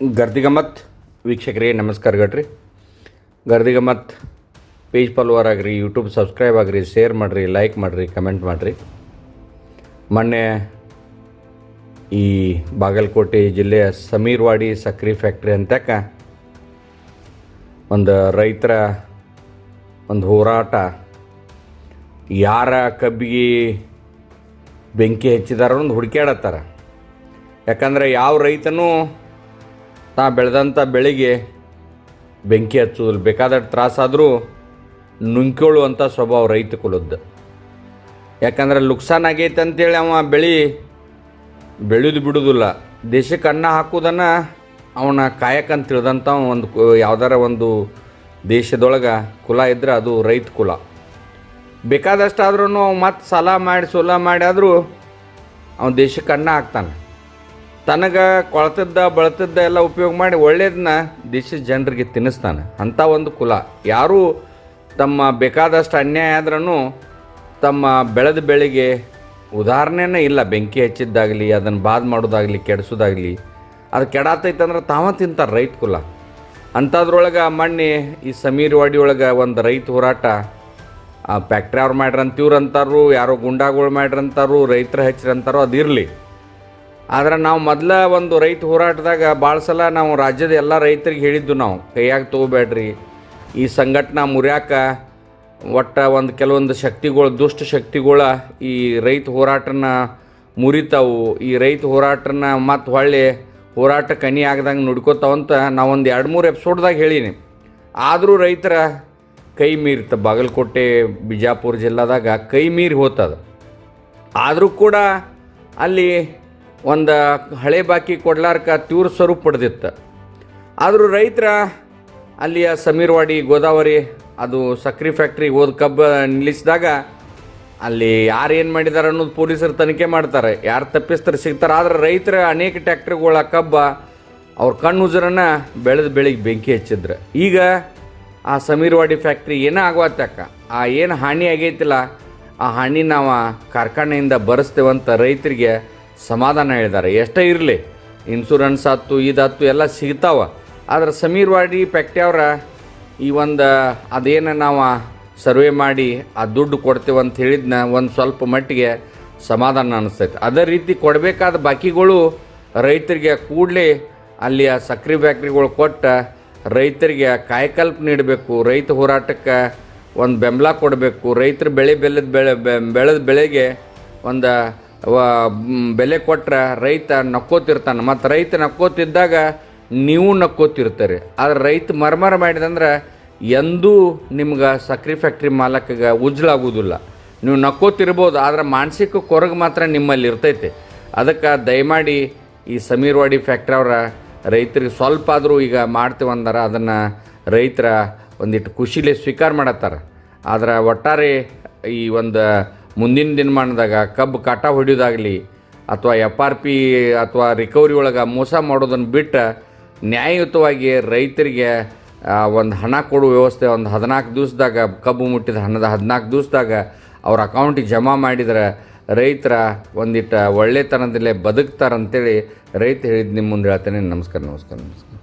ಗರ್ದಿಗಮ್ಮತ್ ವೀಕ್ಷಕರಿಗೆ ನಮಸ್ಕಾರ ಗಟ್ರಿ ಗರ್ದಿಗಮ್ಮತ್ ಪೇಜ್ ಫಾಲೋವರ್ ಆಗಿರಿ, ಯೂಟ್ಯೂಬ್ ಸಬ್ಸ್ಕ್ರೈಬ್ ಆಗಿರಿ, ಶೇರ್ ಮಾಡಿರಿ, ಲೈಕ್ ಮಾಡಿರಿ, ಕಮೆಂಟ್ ಮಾಡಿರಿ. ಮೊನ್ನೆ ಈ ಬಾಗಲಕೋಟೆ ಜಿಲ್ಲೆಯ ಸಮೀರ್ವಾಡಿ ಸಕ್ಕರೆ ಫ್ಯಾಕ್ಟ್ರಿ ಅಂತಕ ಒಂದು ರೈತರ ಒಂದು ಹೋರಾಟ. ಯಾರ ಕಬ್ಬಿಗೆ ಬೆಂಕಿ ಹಚ್ಚಿದಾರ ಒಂದು ಹುಡುಕ್ಯಾಡತ್ತಾರ. ಯಾಕಂದರೆ ಯಾವ ರೈತನೂ ತಾ ಬೆಳೆದಂಥ ಬೆಳೆಗೆ ಬೆಂಕಿ ಹಚ್ಚೋದಿಲ್ಲ ಬೇಕಾದಷ್ಟು ತ್ರಾಸಾದರೂ ನುಂಕೊಳ್ಳುವಂಥ ಸ್ವಭಾವ ರೈತ ಕುಲದ್ದು ಯಾಕಂದ್ರೆ ಲುಕ್ಸಾನ್ ಆಗೈತೆ ಅಂತೇಳಿ ಅವ ಬೆಳೆ ಬೆಳೆದು ಬಿಡೋದಿಲ್ಲ. ದೇಶಕ್ಕೆ ಅನ್ನ ಹಾಕೋದನ್ನು ಅವನ ಕಾಯಕಂತ ತಿಳಿದಂಥ ಒಂದು ಯಾವ್ದಾರ ಒಂದು ದೇಶದೊಳಗೆ ಕುಲ ಇದ್ದರೆ ಅದು ರೈತ ಕುಲ ಬೇಕಾದಷ್ಟಾದ್ರೂ ಅವ ಮತ್ತೆ ಸಾಲ ಮಾಡಿ ಸೋಲ ಮಾಡಿ ಆದರೂ ಅವನ ದೇಶಕ್ಕೆ ಅನ್ನ ಹಾಕ್ತಾನೆ. ತನಗೆ ಕೊಳತದ್ದ, ಬಳತದ್ದ ಎಲ್ಲ ಉಪಯೋಗ ಮಾಡಿ ಒಳ್ಳೇದನ್ನ ದೇಶದ ಜನರಿಗೆ ತಿನ್ನಿಸ್ತಾನೆ. ಅಂಥ ಒಂದು ಕುಲ. ಯಾರೂ ತಮ್ಮ ಬೇಕಾದಷ್ಟು ಅನ್ಯಾಯ ಆದ್ರೂ ತಮ್ಮ ಬೆಳೆದ ಬೆಳೆಗೆ ಉದಾಹರಣೆನೇ ಇಲ್ಲ. ಬೆಂಕಿ ಹಚ್ಚಿದ್ದಾಗಲಿ, ಅದನ್ನು ಬಾದ್ ಮಾಡೋದಾಗಲಿ, ಕೆಡಿಸೋದಾಗಲಿ. ಅದು ಕೆಡಾತೈತಂದ್ರೆ ತಾವ ತಿಂತಾರೆ ರೈತ ಕುಲ. ಅಂಥದ್ರೊಳಗೆ ಮಣ್ಣಿ, ಈ ಸಮೀರ್ ವಾಡಿ ಒಳಗೆ ಒಂದು ರೈತ ಹೋರಾಟ, ಆ ಫ್ಯಾಕ್ಟ್ರಿ ಅವ್ರು ಮಾಡ್ರಂತ, ಇವ್ರು ಅಂತಾರು, ಯಾರೋ ಗುಂಡಾಗಳು ಮಾಡ್ರಂತಾರು, ರೈತರ ಹಚ್ಚಿರಂತಾರೋ ಅದಿರಲಿ. ಆದ್ರೆ ನಾವು ಮೊದಲ ಒಂದು ರೈತ ಹೋರಾಟದಾಗ ಭಾಳ ಸಲ ನಾವು ರಾಜ್ಯದ ಎಲ್ಲ ರೈತರಿಗೆ ಹೇಳಿದ್ದು ನಾವು, ಕೈಯಾಗ ತೊಗೋಬೇಡ್ರಿ. ಈ ಸಂಘಟನಾ ಮುರ್ಯಾಕ ಒಟ್ಟು ಒಂದು ಕೆಲವೊಂದು ಶಕ್ತಿಗಳು, ದುಷ್ಟ ಶಕ್ತಿಗಳ ಈ ರೈತ ಹೋರಾಟನ ಮುರಿತಾವು. ಈ ರೈತ ಹೋರಾಟನ ಮತ್ತು ಹೊಳ್ಳಿ ಹೋರಾಟ ಕನಿ ಆಗ್ದಂಗೆ ನೋಡ್ಕೋತಾವಂತ ನಾವೊಂದು ಎರಡು ಮೂರು ಎಪಿಸೋಡ್ದಾಗ ಹೇಳೀನಿ. ಆದರೂ ರೈತರ ಕೈ ಮೀರಿತ ಬಾಗಲಕೋಟೆ, ಬಿಜಾಪುರ ಜಿಲ್ಲಾದಾಗ ಕೈ ಮೀರಿ ಹೋತದ. ಆದರೂ ಕೂಡ ಅಲ್ಲಿ ಒಂದು ಹಳೆ ಬಾಕಿ ಕೊಡ್ಲಾರ್ಕ ತೀವ್ರ ಸ್ವರೂಪ ಪಡೆದಿತ್ತು. ಆದರೂ ರೈತರ ಅಲ್ಲಿಯ ಸಮೀರ್ವಾಡಿ ಗೋದಾವರಿ, ಅದು ಸಕ್ರೆ ಫ್ಯಾಕ್ಟ್ರಿ ಹೋದ ಕಬ್ಬ ನಿಲ್ಲಿಸಿದಾಗ ಅಲ್ಲಿ ಯಾರು ಏನು ಮಾಡಿದ್ದಾರೆ ಅನ್ನೋದು ಪೊಲೀಸರು ತನಿಖೆ ಮಾಡ್ತಾರೆ. ಯಾರು ತಪ್ಪಿಸ್ತಾರೆ, ಸಿಗ್ತಾರೆ. ಆದರೆ ರೈತರ ಅನೇಕ ಟ್ಯಾಕ್ಟ್ರಿಗಳ ಕಬ್ಬ ಅವ್ರ ಕಣ್ಣು ಉಜರನ್ನು ಬೆಳೆದ ಬೆಳಿಗ್ಗೆ ಬೆಂಕಿ ಹಚ್ಚಿದ್ರು. ಈಗ ಆ ಸಮೀರ್ವಾಡಿ ಫ್ಯಾಕ್ಟ್ರಿ ಏನೋ ಆಗುವತ್ತಕ್ಕ ಆ ಏನು ಹಾನಿ ಆಗೈತಿಲ್ಲ, ಆ ಹಾನಿ ನಾವು ಕಾರ್ಖಾನೆಯಿಂದ ಬರೆಸ್ತೇವಂತ ರೈತರಿಗೆ ಸಮಾಧಾನ ಹೇಳಿದ್ದಾರೆ. ಎಷ್ಟೇ ಇರಲಿ ಇನ್ಶೂರೆನ್ಸ್ ಆಯ್ತು, ಇದಾಯ್ತು, ಎಲ್ಲ ಸಿಗ್ತಾವ. ಆದರೆ ಸಮೀರ್ವಾಡಿ ಫ್ಯಾಕ್ಟ್ರಿ ಅವರ ಈ ಒಂದು, ಅದೇನು ನಾವು ಸರ್ವೆ ಮಾಡಿ ಆ ದುಡ್ಡು ಕೊಡ್ತೇವೆ ಅಂತ ಹೇಳಿದ್ನ ಒಂದು ಸ್ವಲ್ಪ ಮಟ್ಟಿಗೆ ಸಮಾಧಾನ ಅನ್ನಿಸ್ತೈತೆ ಅದೇ ರೀತಿ ಕೊಡಬೇಕಾದ ಬಾಕಿಗಳು ರೈತರಿಗೆ ಕೂಡಲೇ ಅಲ್ಲಿ ಆ ಸಕ್ಕರೆ ಫ್ಯಾಕ್ಟ್ರಿಗಳು ಕೊಟ್ಟ ರೈತರಿಗೆ ಕಾಯಕಲ್ಪ ನೀಡಬೇಕು. ರೈತ ಹೋರಾಟಕ್ಕೆ ಒಂದು ಬೆಂಬಲ ಕೊಡಬೇಕು. ರೈತರು ಬೆಳೆ ಬೆಲ್ಲದ ಬೆಳೆ, ಬೆಳೆದ ಬೆಳೆಗೆ ಒಂದು ಬೆಲೆ ಕೊಟ್ಟರೆ ರೈತ ನಕ್ಕೋತಿರ್ತಾನೆ. ಮತ್ತು ರೈತ ನಕ್ಕೋತಿದ್ದಾಗ ನೀವು ನಕ್ಕೋತಿರ್ತಾರೆ. ಆದರೆ ರೈತ ಮರ್ಮರ ಮಾಡಿದಂದ್ರೆ ಎಂದೂ ನಿಮ್ಗೆ ಸಕ್ರೆ ಫ್ಯಾಕ್ಟ್ರಿ ಮಾಲಕಗೆ ಉಜ್ಲಾಗುವುದಿಲ್ಲ ನೀವು ನಕ್ಕೋತಿರ್ಬೋದು, ಆದರೆ ಮಾನಸಿಕ ಕೊರಗು ಮಾತ್ರ ನಿಮ್ಮಲ್ಲಿ ಇರ್ತೈತೆ. ಅದಕ್ಕೆ ದಯಮಾಡಿ ಈ ಸಮೀರ್ವಾಡಿ ಫ್ಯಾಕ್ಟ್ರಿ ಅವರ ರೈತರಿಗೆ ಸ್ವಲ್ಪ ಆದರೂ ಈಗ ಮಾಡ್ತೀವಂದ್ರೆ ಅದನ್ನು ರೈತರ ಒಂದಿಟ್ಟು ಖುಷಿಲೇ ಸ್ವೀಕಾರ ಮಾಡತ್ತಾರ. ಆದರೆ ಒಟ್ಟಾರೆ ಈ ಒಂದು ಮುಂದಿನ ದಿನಮಾನದಾಗ ಕಬ್ಬು ಕಾಟ ಹೊಡಿಯೋದಾಗಲಿ ಅಥವಾ ಎಫ್ ಆರ್ ಪಿ ಅಥವಾ ರಿಕವರಿ ಒಳಗೆ ಮೋಸ ಮಾಡೋದನ್ನು ಬಿಟ್ಟು ನ್ಯಾಯಯುತವಾಗಿ ರೈತರಿಗೆ ಒಂದು ಹಣ ಕೊಡುವ ವ್ಯವಸ್ಥೆ ಒಂದು ಹದಿನಾಲ್ಕು ದಿವಸದಾಗ ಕಬ್ಬು ಮುಟ್ಟಿದ ಹಣದ ಹದಿನಾಲ್ಕು ದಿವಸದಾಗ ಅವ್ರ ಅಕೌಂಟಿಗೆ ಜಮಾ ಮಾಡಿದ್ರೆ ರೈತರ ಒಂದಿಟ್ಟು ಒಳ್ಳೆತನದಲ್ಲೇ ಬದುಕ್ತಾರಂತೇಳಿ ರೈತ ಹೇಳಿದ್ದು ನಿಮ್ಮ ಮುಂದೆ ಹೇಳ್ತೇನೆ. ನಮಸ್ಕಾರ ನಮಸ್ಕಾರ ನಮಸ್ಕಾರ.